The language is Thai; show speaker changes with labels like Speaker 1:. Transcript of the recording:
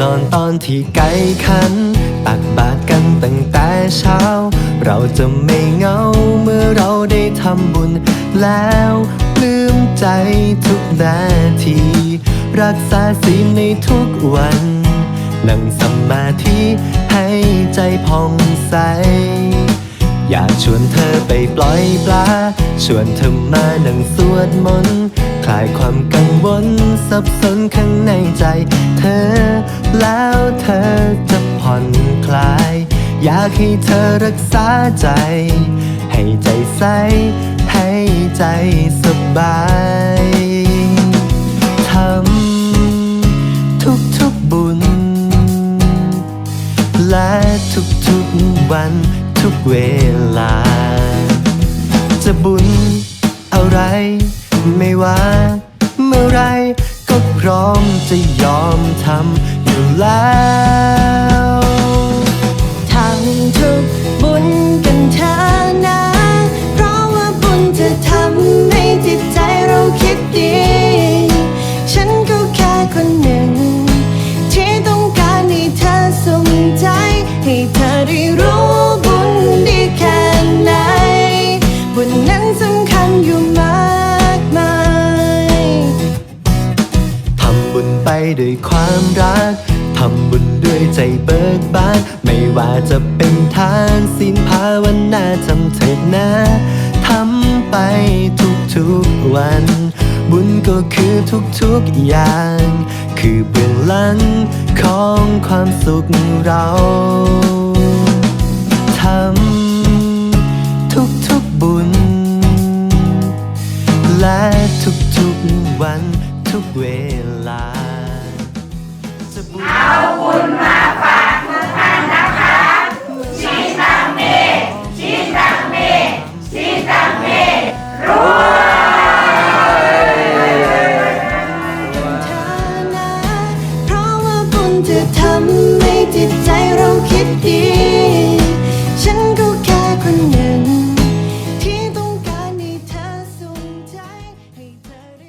Speaker 1: นอนตอนที่ไกลขัน ตักบาตรกันตั้งแต่เช้า เราจะไม่เหงาเมื่อเราได้ทำบุญแล้วปลื้มใจทุกนาที รักษาศีลในทุกวัน นั่งสมาธิให้ใจผ่องใส อยากชวนเธอไปปล่อยปลา ชวนเธอมานั่งสวดมนต์ คลายความกังวลสับสนข้างในใจ เธอ แล้วเธอจะผ่อนคลาย อยากให้เธอรักษาใจ ให้ใจใส ให้ใจสบายทำทุกๆบุญ และทุกๆวันทุกเวลา จะบุญอะไร ไม่ว่าเมื่อไรก็พร้อมจะยอมทำอยู่แล้ว
Speaker 2: ทำทุกบุญกันเถอะนะ เพราะว่าบุญจะทำให้จิตใจเราคิดดี ฉันก็แค่คนหนึ่ง ที่ต้องการให้เธอสนใจ ให้เธอได้รู้ บุญไป
Speaker 1: ด้วยความรัก ทำบุญด้วยใจเบิกบาน ไม่ว่าจะเป็นทานศีลภาวนาทำเถิดนะทำไปทุกๆวัน บุญก็คือทุกๆอย่าง คือเบื้องหลังของความสุขเราทำทุกๆบุญ และทุกๆวัน ทุกเวลา
Speaker 3: เอาบุญมา